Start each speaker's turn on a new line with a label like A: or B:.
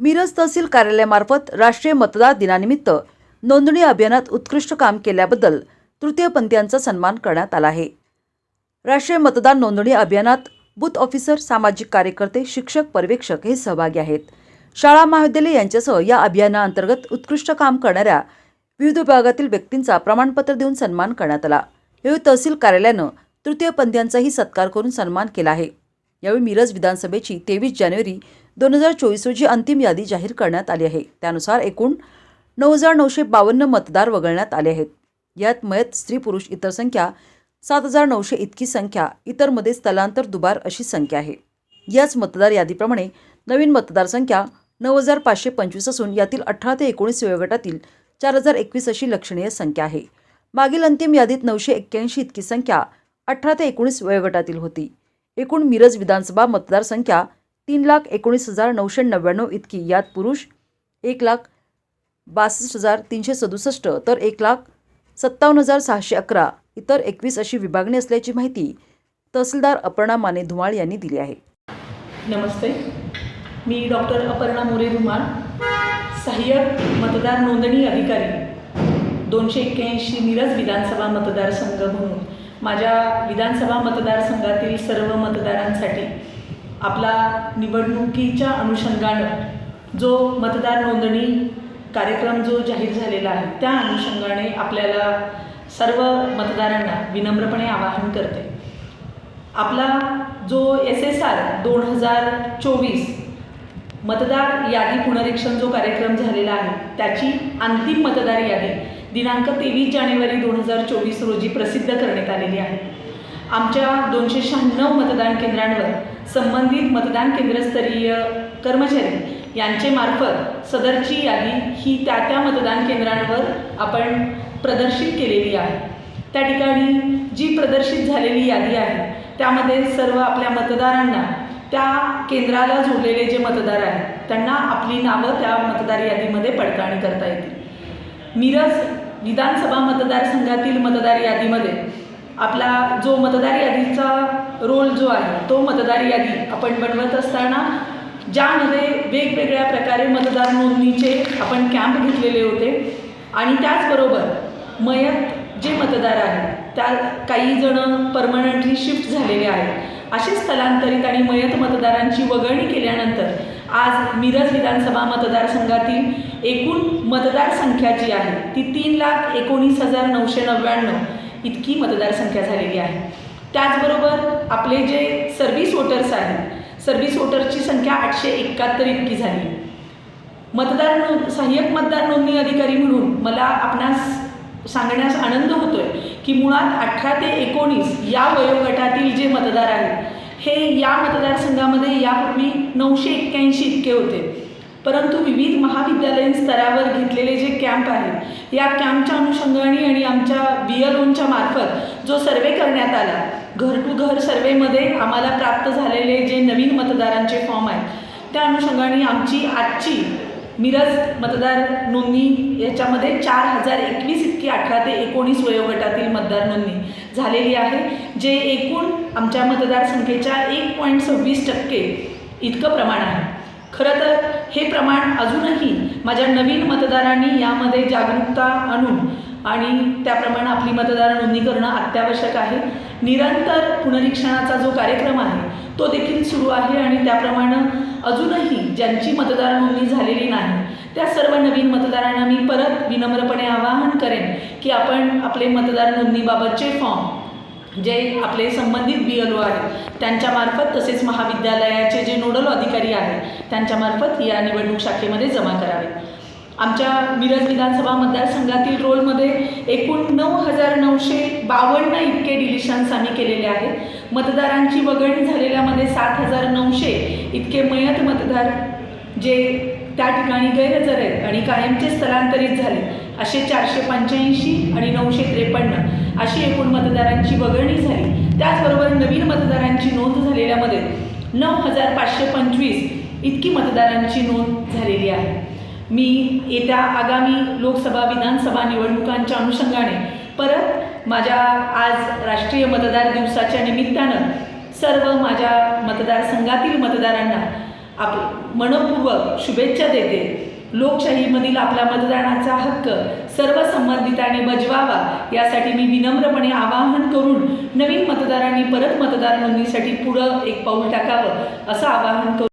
A: मिरज तहसील कार्यालयामार्फत राष्ट्रीय मतदार दिनानिमित्त नोंदणी अभियानात उत्कृष्ट काम केल्याबद्दल तृतीयपंथीयांचा सन्मान करण्यात आला आहे. राष्ट्रीय मतदार नोंदणी अभियानात बूथ ऑफिसर सामाजिक कार्यकर्ते शिक्षक पर्यवेक्षक हे सहभागी आहेत. शाळा महाविद्यालय यांच्यासह या अभियानाअंतर्गत उत्कृष्ट काम करणाऱ्या विविध विभागातील व्यक्तींचा प्रमाणपत्र देऊन सन्मान करण्यात आला. यावेळी तहसील कार्यालयानं तृतीयपंथीयांचाही सत्कार करून सन्मान केला आहे. यावेळी मिरज विधानसभेची तेवीस जानेवारी दोन हजार चोवीस रोजी अंतिम यादी जाहीर करण्यात आली आहे. त्यानुसार एकूण नऊ हजार नऊशे बावन्न मतदार वगळण्यात आले आहेत. यात मयत स्त्री पुरुष इतर संख्या सात हजार नऊशे इतकी संख्या इतरमध्ये स्थलांतर दुबार अशी संख्या आहे. याच मतदार यादीप्रमाणे नवीन मतदारसंख्या नऊ हजार पाचशे पंचवीस असून यातील अठरा ते एकोणीस वयोगटातील चार हजार एकवीस अशी लक्षणीय संख्या आहे. मागील अंतिम यादीत नऊशे एक्क्याऐंशी इतकी संख्या अठरा ते एकोणीस वयोगटातील होती. एकूण मिरज विधानसभा मतदारसंख्या तीन लाख एकोणीस हजार नऊशे नव्याण्णव इतकी. यात पुरुष एक लाख बासष्ट हजार तीनशे सदुसष्ट तर एक लाख सत्तावन्न हजार सहाशे अकरा. इतर एकवीस अशी विभागणी असल्याची माहिती तहसीलदार अपर्णा माने धुमाळ यांनी दिली आहे.
B: नमस्ते. मी डॉक्टर अपर्णा मोरे धुमाळ सहाय्यक मतदार नोंदणी अधिकारी दोनशे एक्क्याऐंशी मिरज विधानसभा मतदारसंघ म्हणून. माझ्या विधानसभा मतदारसंघातील सर्व मतदारांसाठी आपला निवडणुकीच्या अनुषंगानं जो मतदार नोंदणी कार्यक्रम जो जाहीर झालेला आहे त्या अनुषंगाने आपल्याला सर्व मतदारांना विनम्रपणे आवाहन करते. आपला जो एस एस आर दोन हजार चोवीस मतदार यादी पुनरीक्षण जो कार्यक्रम झालेला आहे त्याची अंतिम मतदार यादी दिनांक तेवीस जानेवारी दोन हजार चोवीस रोजी प्रसिद्ध करण्यात आलेली आहे. आमच्या दोनशे शहाण्णव मतदान केंद्रांवर संबंधित मतदान केंद्रस्तरीय कर्मचारी यांचे मार्फत सदरची यादी ही त्या त्या मतदान केंद्रांवर आपण प्रदर्शित केलेली आहे. त्या ठिकाणी जी प्रदर्शित झालेली यादी आहे त्यामध्ये सर्व आपल्या मतदारांना त्या केंद्राला जोडलेले जे मतदार आहेत त्यांना आपली नावं त्या मतदार यादीमध्ये पडताळणी करता येतील. मिरज विधानसभा मतदारसंघातील मतदार यादीमध्ये आपला जो मतदार यादीचा रोल जो आहे तो मतदार यादी आपण बनवत असताना ज्यामध्ये वेगवेगळ्या प्रकारे मतदार नोंदणीचे आपण कॅम्प घेतलेले होते. आणि त्याचबरोबर मयत जे मतदार आहेत त्या काही जण परमनंटली शिफ्ट झालेले आहेत. असे स्थलांतरित आणि मयत मतदारांची वगळणी केल्यानंतर आज मिरज विधानसभा मतदारसंघातील एकूण मतदारसंख्या जी आहे ती तीन लाख एकोणीस हजार नऊशे नव्याण्णव इतकी मतदारसंख्या झालेली आहे. त्याचबरोबर आपले जे सर्व्हिस वोटर्स आहेत सर्व्हिस वोटर्सची संख्या आठशे एकाहत्तर इतकी झाली. मतदार नोंद सहाय्यक मतदार नोंदणी अधिकारी म्हणून मला आपणास सांगण्यास आनंद होतोय की मुळात अठरा ते एकोणीस या वयोगटातील जे मतदार आहेत हे या मतदारसंघामध्ये यापूर्वी नऊशे एक्क्याऐंशी इतके होते. परंतु विविध महाविद्यालयीन स्तरावर घेतलेले जे कॅम्प आहेत या कॅम्पच्या अनुषंगाने आणि आमच्या बी एल ओनच्या मार्फत जो सर्वे करण्यात आला घर टू घर सर्वेमध्ये आम्हाला प्राप्त झालेले जे नवीन मतदारांचे फॉर्म आहेत त्या अनुषंगाने आमची आजची मिरज मतदार नोंदणी याच्यामध्ये चार हजार एकवीस इतकी अठरा ते एकोणीस वयोगटातील मतदार नोंदणी झालेली आहे जे एकूण आमच्या मतदारसंख्येच्या एक पॉईंट सव्वीस टक्के इतकं प्रमाण आहे. खरं तर हे प्रमाण अजूनही माझ्या नवीन मतदारांनी यामध्ये जागरूकता आणून आणि त्याप्रमाणे आपली मतदार नोंदणी करणं अत्यावश्यक आहे. निरंतर पुनरीक्षणाचा जो कार्यक्रम आहे तो देखील सुरू आहे आणि त्याप्रमाणे अजूनही ज्यांची मतदार नोंदणी झालेली नाही त्या सर्व नवीन मतदारांना मी परत विनम्रपणे आवाहन करेन की आपण आपले मतदार नोंदणीबाबतचे फॉर्म जे आपले संबंधित बी एल ओ आहेत त्यांच्यामार्फत तसेच महाविद्यालयाचे जे नोडल अधिकारी आहेत त्यांच्यामार्फत या निवडणूक शाखेमध्ये जमा करावे. आमच्या मिरज विधानसभा मतदारसंघातील रोलमध्ये एकूण नऊ हजार नऊशे बावन्न इतके डिलिशन्स आम्ही केलेले आहेत. मतदारांची वगळणी झालेल्यामध्ये सात हजार नऊशे इतके मयत मतदार जे त्या ठिकाणी गैरहजर आहेत आणि कायमचे स्थलांतरित झाले असे चारशे पंच्याऐंशी आणि नऊशे त्रेपन्न अशी एकूण मतदारांची वगळणी झाली. त्याचबरोबर नवीन मतदारांची नोंद झालेल्यामध्ये नऊ हजार पाचशे पंचवीस इतकी मतदारांची नोंद झालेली आहे. मी येत्या आगामी लोकसभा विधानसभा निवडणुकांच्या अनुषंगाने परत माझ्या आज राष्ट्रीय मतदार दिवसाच्या निमित्तानं सर्व माझ्या मतदारसंघातील मतदारांना आप मनपूर्वक शुभेच्छा देते. लोकशाहीमधील आपला मतदानाचा हक्क सर्व संबंधितांनी बजवावा यासाठी मी विनम्रपणे आवाहन करून नवीन मतदारांनी परत मतदार नोंदणीसाठी पुढं एक पाऊल टाकावं असं आवाहन करून